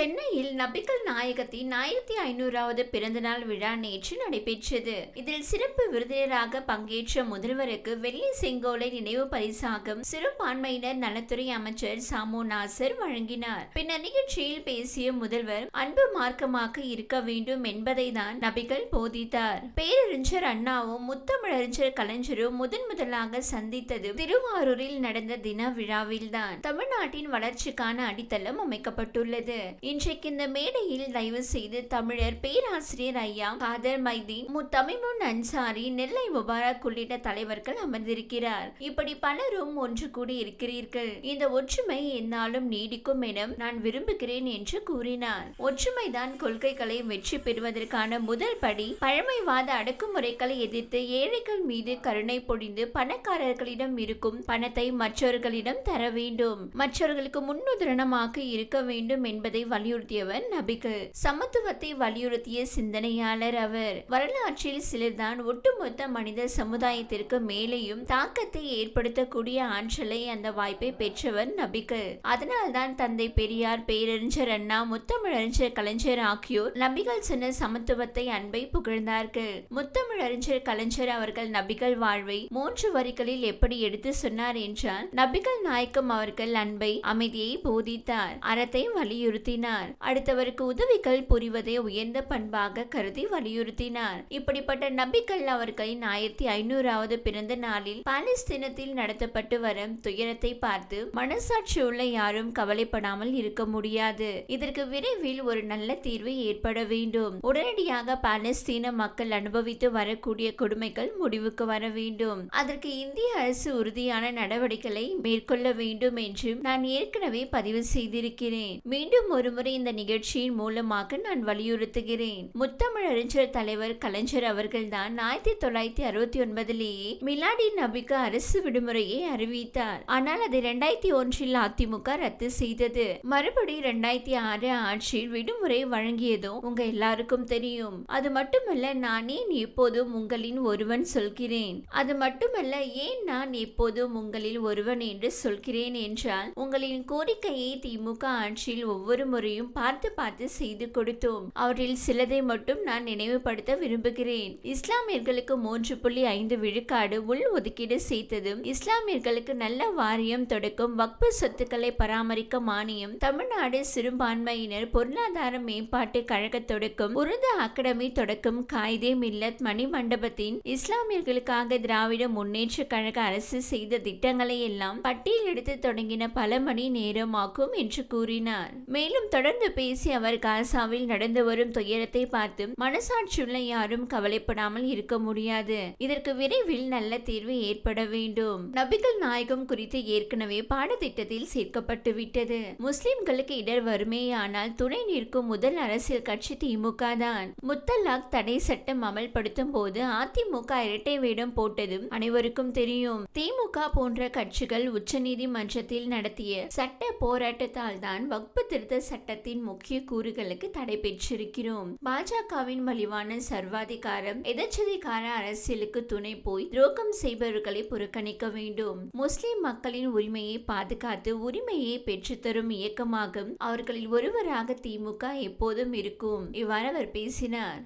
சென்னையில் நபிகள் நாயகத்தின் ஆயிரத்தி ஐநூறாவது பிறந்தநாள் விழா நேற்று நடைபெற்றது. இதில் சிறப்பு விருந்தினராக பங்கேற்ற முதல்வருக்கு வெள்ளி செங்கோலை நினைவு பரிசாகம் சிறுபான்மையினர் நலத்துறை அமைச்சர் சாமு நாசர் வழங்கினார். பின்னர் நிகழ்ச்சியில் பேசிய முதல்வர் அன்பு மார்க்கமாக இருக்க வேண்டும் என்பதை தான் நபிகள் போதித்தார். பேரறிஞர் அண்ணாவும் முத்தமிழறிஞர் கலைஞரும் முதன் முதலாக சந்தித்தது திருவாரூரில் நடந்த தின விழாவில்தான் தமிழ்நாட்டின் வளர்ச்சிக்கான அடித்தளம் அமைக்கப்பட்டுள்ளது. இன்றைக்கு இந்த மேடையில் தயவு செய்து தமிழர் பேராசிரியர் ஐயா காதர் மைதீன் முத்தமிமுன் அன்சாரி நெல்லை முபாரக் உள்ளிட்ட தலைவர்கள் அமர்ந்திருக்கிறார். இப்படி பலரும் ஒன்று கூடி இருக்கிறீர்கள். இந்த ஒற்றுமை என்னாலும் நீடிக்கும் என நான் விரும்புகிறேன் என்று கூறினார். ஒற்றுமைதான் கொள்கைகளை வெற்றி பெறுவதற்கான முதல் படி. பழமைவாத அடக்குமுறைகளை எதிர்த்து ஏழைகள் மீது கருணை பொழிந்து பணக்காரர்களிடம் இருக்கும் பணத்தை மற்றவர்களிடம் தர வேண்டும். மற்றவர்களுக்கு முன்னுதாரணமாக இருக்க வேண்டும் என்பதை வலியுறுத்தியவர் நபிகள். சமத்துவத்தை வலியுறுத்திய சிந்தனையாளர் அவர். வரலாற்றில் சிலர்தான் ஒட்டுமொத்த மனித சமுதாயத்திற்கு மேலேயும் தாக்கத்தை ஏற்படுத்தக்கூடிய ஆற்றலை அந்த வாய்ப்பை பெற்றவர் நபிகள். அதனால்தான் தந்தை பெரியார் பேரறிஞர் அண்ணா முத்தமிழறிஞர் கலைஞர் ஆகியோர் நபிகள் சொன்ன சமத்துவத்தை அன்பை புகழ்ந்தார்கள். முத்தமிழறிஞர் கலைஞர் அவர்கள் நபிகள் வாழ்வை மூன்று வரிகளில் எப்படி எடுத்து சொன்னார் என்றால் நபிகள் நாயக்கம் அவர்கள் அன்பை அமைதியை போதித்தார். அறத்தை வலியுறுத்தினார். அடுத்தவருக்கு உதவிகள் புரிவதை உயர்ந்த பண்பாக கருதி வலியுறுத்தினார். இப்படிப்பட்ட நபிகள் அவர்களின் ஆயிரத்தி ஐநூறாவது பிறந்த நாளில் பாலஸ்தீனத்தில் நடத்தப்பட்டு வரும் துயரத்தை பார்த்து மனசாட்சி உள்ள யாரும் கவலைப்படாமல் இருக்க முடியாது. இதற்கு விரைவில் ஒரு நல்ல தீர்வு ஏற்பட வேண்டும். உடனடியாக பாலஸ்தீன மக்கள் அனுபவித்து வரக்கூடிய கொடுமைகள் முடிவுக்கு வர வேண்டும். அதற்கு இந்திய அரசு உறுதியான நடவடிக்கைகளை மேற்கொள்ள வேண்டும் என்றும் நான் ஏற்கனவே பதிவு செய்திருக்கிறேன். மீண்டும் ஒரு ஒருமுறை இந்த நிகழ்ச்சியின் மூலமாக நான் வலியுறுத்துகிறேன். முத்தமிழறிஞர் தலைவர் கலைஞர் அவர்கள்தான் ஆயிரத்தி தொள்ளாயிரத்தி அறுபத்தி ஒன்பதிலேயே மிலாடி நபிக்கு அரசு விடுமுறையை அறிவித்தார். ஆனால் அதை இரண்டாயிரத்தி ஒன்றில் அதிமுக ரத்து செய்தது. மறுபடி இரண்டாயிரத்தி ஆறு ஆட்சியில் விடுமுறை வழங்கியதும் உங்க எல்லாருக்கும் தெரியும். அது மட்டுமல்ல நான் ஏன் எப்போதும் உங்களின் ஒருவன் சொல்கிறேன்? அது மட்டுமல்ல ஏன் நான் எப்போதும் உங்களில் ஒருவன் என்று சொல்கிறேன் என்றால் உங்களின் கோரிக்கையை திமுக ஆட்சியில் ஒவ்வொரு முறை முறையும் பார்த்து பார்த்து செய்து கொடுத்தோம். அவற்றில் சிலதை மட்டும் நான் நினைவுபடுத்த விரும்புகிறேன். இஸ்லாமியர்களுக்கு மூன்று புள்ளி ஐந்து விழுக்காடு உள் ஒதுக்கீடு செய்ததும் இஸ்லாமியர்களுக்கு நல்ல வாரியம் தொடக்கும் வக்பு சொத்துக்களை பராமரிக்க மானியம் தமிழ்நாடு சிறுபான்மையினர் பொருளாதார மேம்பாட்டு கழக தொடக்கம் உருது அகாடமி தொடக்கம் காயிதே மில்லத் மணி மண்டபத்தின் இஸ்லாமியர்களுக்காக திராவிட முன்னேற்ற கழக அரசு செய்த திட்டங்களை எல்லாம் பட்டியலெடுத்து தொடங்கின பல மணி நேரமாகும் என்று கூறினார். மேலும் தொடர்ந்து பேசி அவர் காசாவில் நடந்து வரும் துயரத்தை பார்த்து மனசாட்சியுள்ள யாரும் கவலைப்படாமல் இருக்க முடியாது. இதற்கு விரைவில் நல்ல தீர்வு ஏற்பட வேண்டும். நபிகள் நாயகம் குறித்து ஏற்கனவே பாடத்திட்டத்தில் சேர்க்கப்பட்டு விட்டது. முஸ்லிம்களுக்கு இடர் வருமேயானால் துணை நிற்கும் முதல் அரசியல் கட்சி திமுக தான். முத்தலாக் தடை சட்டம் அமல்படுத்தும் போது அதிமுக இரட்டை வேடம் போட்டதும் அனைவருக்கும் தெரியும். திமுக போன்ற கட்சிகள் உச்சநீதிமன்றத்தில் நடத்திய சட்ட போராட்டத்தால் தான் வகுப்பு திருத்த சட்டத்தின் முக்கிய கூறுகளுக்கு தடை பெற்றிருக்கிறோம். பாஜகவின் மலிவான சர்வாதிகாரம் எதச்சதிகார அரசியலுக்கு துணை போய் துரோகம் செய்பவர்களை புறக்கணிக்க வேண்டும். முஸ்லிம் மக்களின் உரிமையை பாதுகாத்து உரிமையை பெற்றுத்தரும் இயக்கமாகும். அவர்களில் ஒருவராக திமுக எப்போதும் இருக்கும். இவ்வாறு அவர் பேசினார்.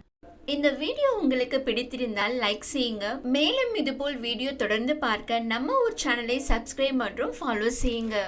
இந்த வீடியோ உங்களுக்கு பிடித்திருந்தால் லைக் செய்யுங்க. மேலும் இதுபோல் வீடியோ தொடர்ந்து பார்க்க நம்ம ஊர் சேனலை சப்ஸ்கிரைப் மற்றும் ஃபாலோ செய்யுங்க.